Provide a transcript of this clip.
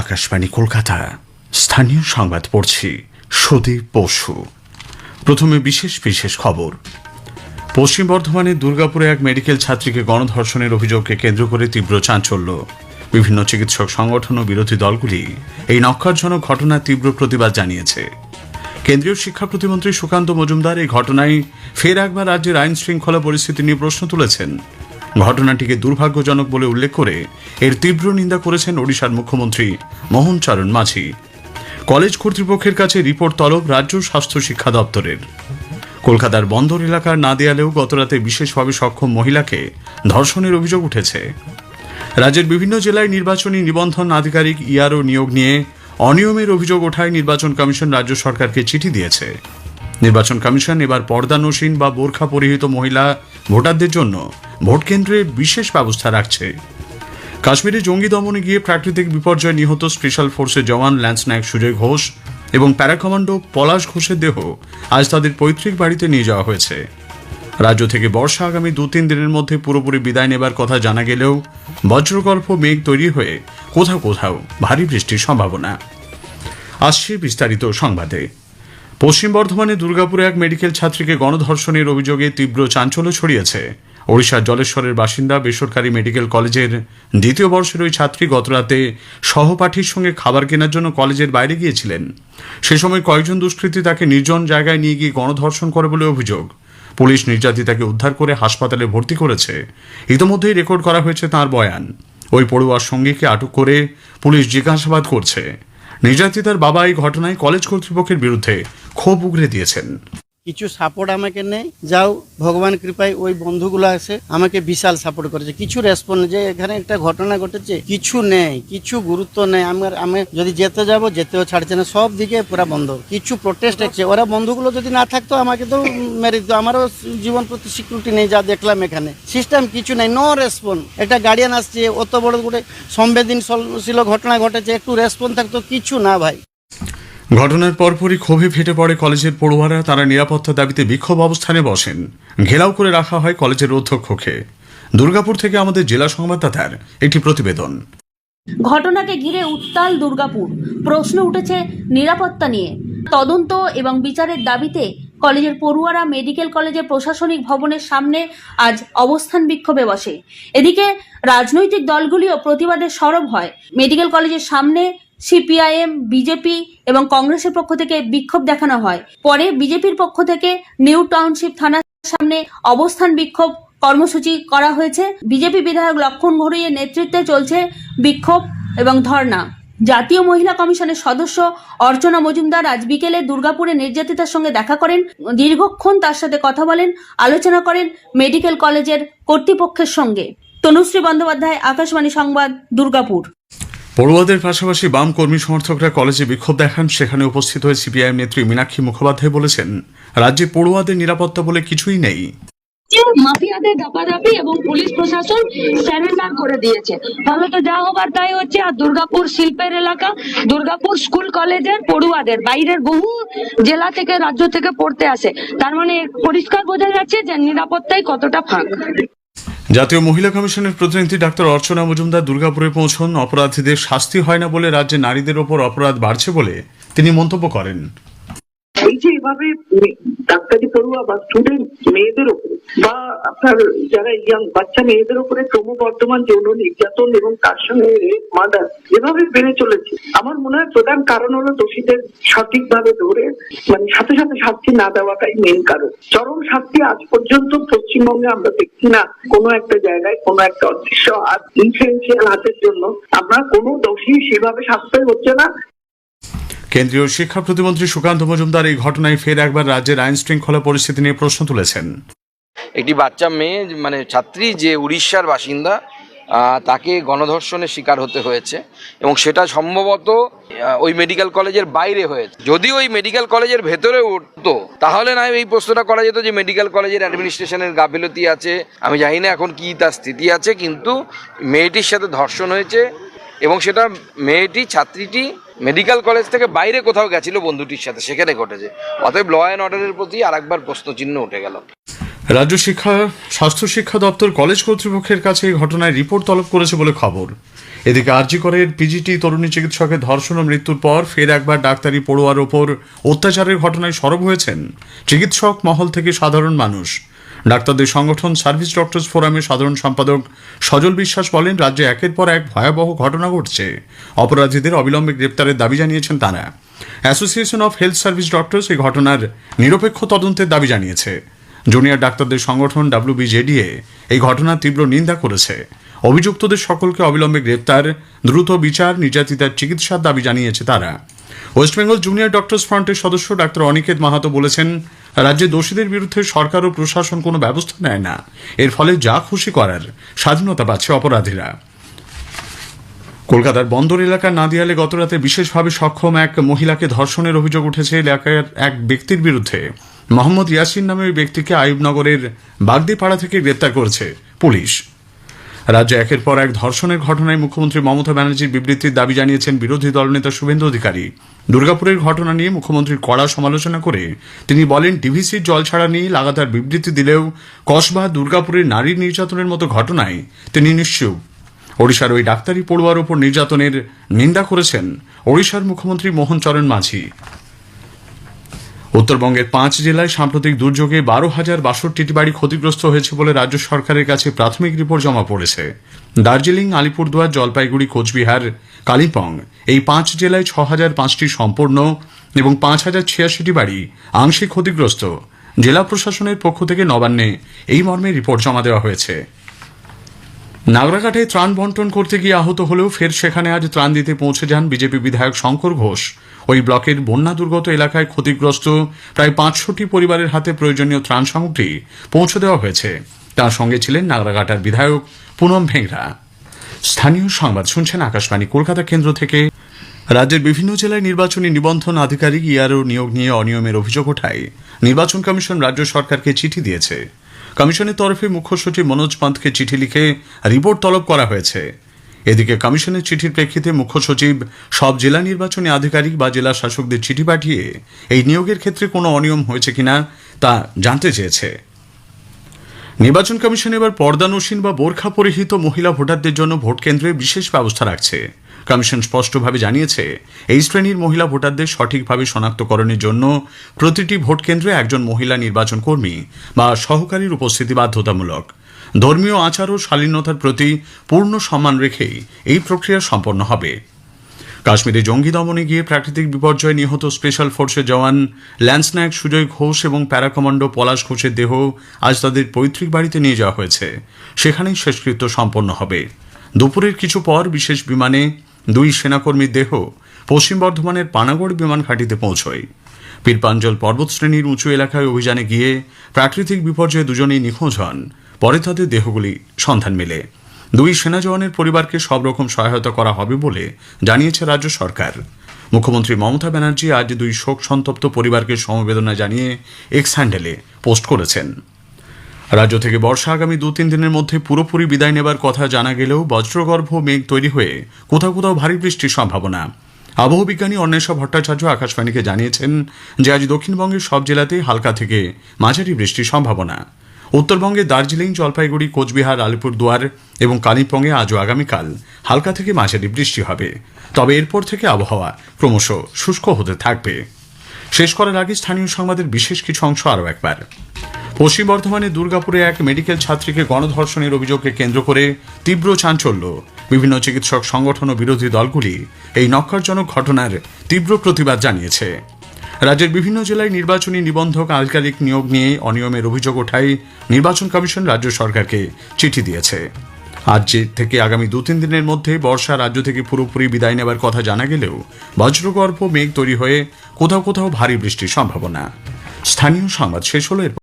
আকাশবাণী কলকাতা। স্থানীয় সংবাদ পড়ছি সুদীপ বসু। প্রথমে বিশেষ বিশেষ খবর। পশ্চিম বর্ধমানের দুর্গাপুরে এক মেডিকেল ছাত্রীকে গণধর্ষণের অভিযোগকে কেন্দ্র করে তীব্র চাঞ্চল্য। বিভিন্ন চিকিৎসক সংগঠন ও বিরোধী দলগুলি এই নক্ষারজনক ঘটনার তীব্র প্রতিবাদ জানিয়েছে। কেন্দ্রীয় শিক্ষা প্রতিমন্ত্রী সুকান্ত মজুমদার এই ঘটনায় ফের একবার রাজ্যের আইন শৃঙ্খলা পরিস্থিতি নিয়ে প্রশ্ন তুলেছেন। ঘটনাটিকে দুর্ভাগ্যজনক বলে উল্লেখ করে এর তীব্র নিন্দা করেছেন ওড়িশার মুখ্যমন্ত্রী মোহন চরণ মাঝি। কলেজ কর্তৃপক্ষের কাছে রিপোর্ট তলব রাজ্য স্বাস্থ্য শিক্ষা দপ্তরের। কলকাতার বন্দর এলাকার না দেয়ালেও গতরাতে বিশেষভাবে সক্ষম মহিলাকে ধর্ষণের অভিযোগ উঠেছে। রাজ্যের বিভিন্ন জেলায় নির্বাচনী নিবন্ধন আধিকারিক ইআরও নিয়োগ নিয়ে অনিয়মের অভিযোগ ওঠায় নির্বাচন কমিশন রাজ্য সরকারকে চিঠি দিয়েছে। নির্বাচন কমিশন এবার পর্দানসীন বা বোরখা পরিহিত মহিলা ভোটারদের জন্য ভোট কেন্দ্রে বিশেষ ব্যবস্থা রাখছে। কাশ্মীরে জঙ্গি দমনে গিয়ে প্রাকৃতিক বিপর্যয়ে নিহত স্পেশাল ফোর্সের জওয়ান ল্যান্স নায়ক সুজয় ঘোষ এবং প্যারাকমান্ডো পলাশ ঘোষের দেহ আজ তাদের পৈতৃক বাড়িতে নিয়ে যাওয়া হয়েছে। রাজ্য থেকে বর্ষা আগামী দু তিন দিনের মধ্যে পুরোপুরি বিদায় নেবার কথা জানা গেলেও বজ্রগল্প মেঘ তৈরি হয়ে কোথাও কোথাও ভারী বৃষ্টির সম্ভাবনা। আসছে বিস্তারিত সংবাদে। পশ্চিম বর্ধমানে দুর্গাপুরে এক মেডিকেল ছাত্রীকে গণধর্ষণের অভিযোগে তীব্র চাঞ্চল্য ছড়িয়েছে। ওড়িশার জলেশ্বরের বাসিন্দা বেসরকারি মেডিকেল কলেজের দ্বিতীয় বর্ষের ওই ছাত্রী গতরাতে সহপাঠীর সঙ্গে খাবার কেনার জন্য কলেজের বাইরে গিয়েছিলেন। সে সময় কয়েকজন দুষ্কৃতী তাকে নির্জন জায়গায় নিয়ে গিয়ে গণধর্ষণ করে বলে অভিযোগ। পুলিশ নির্যাতিতাকে উদ্ধার করে হাসপাতালে ভর্তি করেছে। ইতোমধ্যেই রেকর্ড করা হয়েছে তার বয়ান। ওই পড়ুয়ার সঙ্গীকে আটক করে পুলিশ জিজ্ঞাসাবাদ করছে। নির্যাতিতার বাবা এই ঘটনায় কলেজ কর্তৃপক্ষের বিরুদ্ধে ক্ষোভ উগরে দিয়েছেন। কিছু সাপোর্ট আমাকে নেই। যাও, ভগবান কৃপায় ওই বন্ধুগুলো আছে, আমাকে বিশাল সাপোর্ট করেছে। কিছু রেসপন্স যে এখানে একটা ঘটনা ঘটেছে, কিছু নেই, কিছু গুরুত্ব নেই। আমার আমি যদি যেতে যাব, যেতেও ছাড়ছে না, সব দিকে পুরো বন্ধ। কিছু প্রোটেস্ট হচ্ছে ওরা বন্ধুগুলো যদি না থাকতো, আমাকে তো মেরে দিত। আমারও জীবন প্রতি সিকিউরিটি নেই, যা দেখলাম এখানে। সিস্টেম কিছু নেই নো রেসপন্স একটা গার্ডিয়ান আসছে, অত বড় গোটে সংবেদনশীল ঘটনা ঘটেছে, একটু রেসপন্স থাকতো, কিছু না ভাই। ঘটনার পরপরই ক্ষোভে ফেটে পড়ে কলেজের পড়ুয়ারা। তারা নিরাপত্তা দাবিতে বিক্ষোভ অবস্থানে বসেন। ঘেরাও করে রাখা হয় কলেজের অধ্যক্ষকে। দুর্গাপুর থেকে আমাদের জেলা সংবাদদাতার একটি প্রতিবেদন। ঘটনাকে ঘিরে উত্তাল দুর্গাপুর। প্রশ্ন উঠেছে নিরাপত্তা নিয়ে। তদন্ত এবং বিচারের দাবিতে কলেজের পড়ুয়ারা মেডিকেল কলেজের প্রশাসনিক ভবনের সামনে আজ অবস্থান বিক্ষোভে বসে। এদিকে রাজনৈতিক দলগুলিও প্রতিবাদে সরব হয়। মেডিকেল কলেজের সামনে সিপিআইএম, বিজেপি এবং কংগ্রেসের পক্ষ থেকে বিক্ষোভ দেখানো হয়। পরে বিজেপির পক্ষ থেকে নিউ টাউনশিপ থানার সামনে অবস্থান বিক্ষোভ কর্মসূচি করা হয়েছে। বিজেপি বিধায়ক লক্ষণ ঘড়ইয়ের নেতৃত্বে চলছে বিক্ষোভ এবং ধর্ণা। জাতীয় মহিলা কমিশনের সদস্য অর্চনা মজুমদার আজ বিকেলে দুর্গাপুরে নির্যাতিতার সঙ্গে দেখা করেন। দীর্ঘক্ষণ তার সাথে কথা বলেন, আলোচনা করেন মেডিকেল কলেজের কর্তৃপক্ষের সঙ্গে। তনুশ্রী বন্দ্যোপাধ্যায়, আকাশবাণী সংবাদ, দুর্গাপুর। পড়ুয়াদের পাশাপাশি বাম কর্মী সমর্থকরা কলেজে বিক্ষোভ দেখান। সেখানে উপস্থিত হয়ে সিপিআইএম নেত্রী মীনাক্ষী মুখোপাধ্যায় বলেছেন, রাজ্যে পড়ুয়াদের নিরাপত্তা বলে কিছুই নেই। মাফিয়াদের দাপাদাপি এবং পুলিশ প্রশাসন স্যারেন্ডার করে দিয়েছে। ফলে তো যা হবার তাই হচ্ছে। আর দুর্গাপুর শিল্পের এলাকা, দুর্গাপুর স্কুল কলেজের পড়ুয়াদের, বাইরের বহু জেলা থেকে, রাজ্য থেকে পড়তে আসে। তার মানে পরিষ্কার বোঝা যাচ্ছে যে নিরাপত্তায় কতটা ফাঁক। জাতীয় মহিলা কমিশনের প্রতিনিধি ডাক্তার অর্চনা মজুমদার দুর্গাপুরে পৌঁছন। অপরাধীদের শাস্তি হয় না বলে রাজ্যে নারীদের ওপর অপরাধ বাড়ছে বলে তিনি মন্তব্য করেন। যে এভাবে ডাক্তারি পড়ুয়া বা স্টুডেন্ট মেয়েদের উপরে বা আপনার যারা ইয়াং বাচ্চা মেয়েদের উপরে ক্রমবর্ধমান যৌন নির্যাতন এবং তার সঙ্গে মার্ডার এভাবে বেড়ে চলেছে। আমার মনে হয় প্রধান কারণ হলো দোষীদের সঠিকভাবে ধরে মানে সাথে সাথে শাস্তি না দেওয়াটাই মেন কারণ। চরম শাস্তি আজ পর্যন্ত পশ্চিমবঙ্গে আমরা দেখছি না। কোনো একটা জায়গায়, কোনো একটা অদৃশ্য হাত ইনফ্লুয়েন্সিয়াল হাতের জন্য আমরা কোনো দোষী সেভাবে শাস্তি হচ্ছে না। কেন্দ্রীয় শিক্ষা প্রতিমন্ত্রী সুকান্ত মজুমদার এই ঘটনায় ফের একবার রাজ্যের আইন শৃঙ্খলা পরিস্থিতি নিয়ে প্রশ্ন তুলেছেন। একটি বাচ্চা মেয়ে মানে ছাত্রী যে উড়িষ্যার বাসিন্দা তাকে গণধর্ষণের শিকার হতে হয়েছে এবং সেটা সম্ভবত ওই মেডিকেল কলেজের বাইরে হয়েছে। যদি ওই মেডিকেল কলেজের ভেতরে উঠতো, তাহলে না এই প্রশ্নটা করা যেত যে মেডিকেল কলেজের অ্যাডমিনিস্ট্রেশনের গাফিলতি আছে। আমি জানি না এখন কি তার স্থিতি আছে, কিন্তু মেয়েটির সাথে ধর্ষণ হয়েছে এবং সেটা মেয়েটি, ছাত্রীটি মেডিকেল কলেজ থেকে বাইরে কোথাও গেছিল বন্ধুটির সাথে, সেখানে ঘটেছে। অতএব ল অ্যান্ড অর্ডারের প্রতি আরেকবার প্রশ্নচিহ্ন উঠে গেল। রাজ্য শিক্ষা, স্বাস্থ্য শিক্ষা দপ্তর কলেজ কর্তৃপক্ষের কাছে এই ঘটনায় রিপোর্ট তলব করেছে বলে খবর। এদিকে আরজি করের পিজিটি তরুণী চিকিৎসকের ধর্ষণ ও মৃত্যুর পর ফের একবার ডাক্তারি পড়ুয়ার ওপর অত্যাচারের ঘটনায় সরব হয়েছেন। চিকিৎসক মহল থেকে সাধারণ মানুষ। ডাক্তারদের সংগঠন সার্ভিস ডক্টরস ফোরামের সাধারণ সম্পাদক সজল বিশ্বাস বলেন, রাজ্যে একের পর এক ভয়াবহ ঘটনা ঘটছে। অপরাধীদের অবিলম্বে গ্রেপ্তারের দাবি জানিয়েছেন তারা। Association of health service doctors এই ঘটনার নিরপেক্ষ তদন্তের দাবি জানিয়েছে। জুনিয়র ডাক্তারদের সংগঠন ডাব্লিউবিজেডিএ এই ঘটনার তীব্র নিন্দা করেছে। অভিযুক্তদের সকলকে অবিলম্বে গ্রেপ্তার, দ্রুত বিচার, নির্যাতিতার চিকিৎসার দাবি জানিয়েছে তারা। ওয়েস্টবেঙ্গল জুনিয়র ডক্টরস ফ্রন্টের সদস্য ডাক্তার অনিকেত মাহাতো বলেছেন, রাজ্যে দোষীদের বিরুদ্ধে সরকার ও প্রশাসন কোনো ব্যবস্থা নেয় না। এর ফলে যা খুশি করার স্বাধীনতা পাচ্ছে অপরাধীরা। কলকাতার বন্দর এলাকার নাদিয়ালে গতরাতে বিশেষভাবে সক্ষম এক মহিলাকে ধর্ষণের অভিযোগ উঠেছে এলাকার এক ব্যক্তির বিরুদ্ধে। মোহাম্মদ ইয়াসিন নামে ওই ব্যক্তিকে আইবনগরের বাগদিপাড়া থেকে গ্রেপ্তার করেছে পুলিশ। রাজ্যে একের পর এক ধর্ষণের ঘটনায় মুখ্যমন্ত্রী মমতা ব্যানার্জির বিবৃতির দাবি জানিয়েছেন বিরোধী দলনেতা শুভেন্দু অধিকারী। দুর্গাপুরের ঘটনা নিয়ে মুখ্যমন্ত্রীর কড়া সমালোচনা করে তিনি বলেন ডিভিসির জল ছাড়া নিয়ে লাগাতার বিবৃতি দিলেও কসবা দুর্গাপুরের নারী নির্যাতনের মতো ঘটনায় তিনি নিশ্চুপ। ওড়িশার ওই ডাক্তারি পড়ুয়ার ওপর নির্যাতনের নিন্দা করেছেন ওড়িশার মুখ্যমন্ত্রী মোহন চরণ মাঝি। উত্তরবঙ্গের পাঁচ জেলায় সাম্প্রতিক দুর্যোগে বারো হাজার বাষট্টিটি বাড়ি ক্ষতিগ্রস্ত হয়েছে বলে রাজ্য সরকারের কাছে প্রাথমিক রিপোর্ট জমা পড়েছে। দার্জিলিং, আলিপুরদুয়ার, জলপাইগুড়ি, কোচবিহার, কালিম্পং এই পাঁচ জেলায় ছ হাজার পাঁচটি সম্পূর্ণ এবং পাঁচ হাজার ছিয়াশিটি বাড়ি আংশিক ক্ষতিগ্রস্ত। জেলা প্রশাসনের পক্ষ থেকে নবান্নে এই মর্মে রিপোর্ট জমা দেওয়া হয়েছে। নাগরাকাটে ত্রাণ বন্টন করতে গিয়ে আহত হলেও ফের সেখানে আজ ত্রাণ দিতে পৌঁছে যান বিজেপি বিধায়ক শঙ্কর ঘোষ। ওই ব্লকের বন্যা দুর্গত এলাকায় ক্ষতিগ্রস্ত প্রায় পাঁচশোটি পরিবারের হাতে প্রয়োজনীয় ত্রাণ সামগ্রী পৌঁছে দেওয়া হয়েছে। তার সঙ্গে ছিলেন নাগরাঘাটার বিধায়ক পুনম ভেংরা। স্থানীয় সংবাদ শুনছেন আকাশবাণী, কলকাতা কেন্দ্র থেকে। রাজ্যের বিভিন্ন জেলায় নির্বাচনী নিবন্ধন আধিকারিক ইয়ারও নিয়োগ নিয়ে অনিয়মের অভিযোগ ওঠায়। নির্বাচন কমিশন রাজ্য সরকারকে চিঠি দিয়েছে। কমিশনের তরফে মুখ্য সচিব মনোজ পান্তকে চিঠি লিখে রিপোর্ট তলব করা হয়েছে। এদিকে কমিশনের চিঠির প্রেক্ষিতে মুখ্য সচিব সব জেলা নির্বাচনী আধিকারিক বা জেলা শাসকদের চিঠি পাঠিয়ে এই নিয়োগের ক্ষেত্রে কোনো অনিয়ম হয়েছে কিনা তা জানতে চেয়েছে। নির্বাচন কমিশন এবার পর্দানসীন বা বোরখা পরিহিত মহিলা ভোটারদের জন্য ভোট কেন্দ্রে বিশেষ ব্যবস্থা রাখছে। কমিশন স্পষ্টভাবে জানিয়েছে, এই শ্রেণির মহিলা ভোটারদের সঠিকভাবে শনাক্তকরণের জন্য প্রতিটি ভোট কেন্দ্রে একজন মহিলা নির্বাচন কর্মী বা সহকারীর উপস্থিতি বাধ্যতামূলক। ধর্মীয় আচার ও শালীনতার প্রতি পূর্ণ সম্মান রেখেই এই প্রক্রিয়া সম্পন্ন হবে। কাশ্মীরে জঙ্গি দমনে গিয়ে প্রাকৃতিক বিপর্যয়ে নিহত স্পেশাল ফোর্সের জওয়ান ল্যান্সনায়ক সুজয় ঘোষ এবং প্যারাকমান্ডো পলাশ ঘোষের দেহ আজ তাদের পৈতৃক বাড়িতে নিয়ে যাওয়া হয়েছে। সেখানেই শেষকৃত্য সম্পন্ন হবে। দুপুরের কিছু পর বিশেষ বিমানে দুই সেনাকর্মীর দেহ পশ্চিম বর্ধমানের পানাগড় বিমান ঘাঁটিতে পৌঁছয়। পীরপাঞ্জল পর্বতশ্রেণীর উঁচু এলাকায় অভিযানে গিয়ে প্রাকৃতিক বিপর্যয়ে দুজনেই নিখোঁজ হন। পরে তাদের দেহগুলি সন্ধান মেলে। দুই সেনা জওয়ানের পরিবারকে সব রকম সহায়তা করা হবে বলে জানিয়েছে রাজ্য সরকার। মুখ্যমন্ত্রী মমতা ব্যানার্জি আজ দুই শোক সন্তপ্ত পরিবারকে সমবেদনা জানিয়ে এক্স হ্যান্ডেলে পোস্ট করেছেন। রাজ্য থেকে বর্ষা আগামী দু তিন দিনের মধ্যে পুরোপুরি বিদায় নেবার কথা জানা গেলেও বজ্রগর্ভ মেঘ তৈরি হয়ে কোথাও কোথাও ভারী বৃষ্টির সম্ভাবনা। আবহাওয়া বিজ্ঞানী অন্বেষা ভট্টাচার্য আকাশবাণীকে জানিয়েছেন যে আজ দক্ষিণবঙ্গের সব জেলাতেই হালকা থেকে মাঝারি বৃষ্টির সম্ভাবনা। উত্তরবঙ্গে দার্জিলিং, জলপাইগুড়ি, কোচবিহার, আলিপুরদুয়ার এবং কালিম্পংয়ে আজও আগামীকাল হালকা থেকে মাঝারি বৃষ্টি হবে। তবে এরপর থেকে আবহাওয়া ক্রমশ শুষ্ক হতে থাকবে। শেষ করার আগে স্থানীয় সংবাদের বিশেষ কিছু অংশ আরও একবার। পশ্চিম বর্ধমানে দুর্গাপুরে এক মেডিকেল ছাত্রীকে গণধর্ষণের অভিযোগকে কেন্দ্র করে তীব্র চাঞ্চল্য। বিভিন্ন চিকিৎসক, সংগঠন ও বিরোধী দলগুলি এই নক্কারজনক ঘটনার তীব্র প্রতিবাদ জানিয়েছে। রাজ্যের বিভিন্ন জেলায় নির্বাচনী নিবন্ধক আধিকারিক নিয়োগ নিয়ে অনিয়মের অভিযোগ ওঠায় নির্বাচন কমিশন রাজ্য সরকারকে চিঠি দিয়েছে। আজ থেকে আগামী দু তিন দিনের মধ্যে বর্ষা রাজ্য থেকে পুরোপুরি বিদায় নেবার কথা জানা গেলেও বজ্রগর্ভ মেঘ তৈরি হয়ে কোথাও কোথাও ভারী বৃষ্টির সম্ভাবনা। স্থানীয় সংবাদ শেষ হলো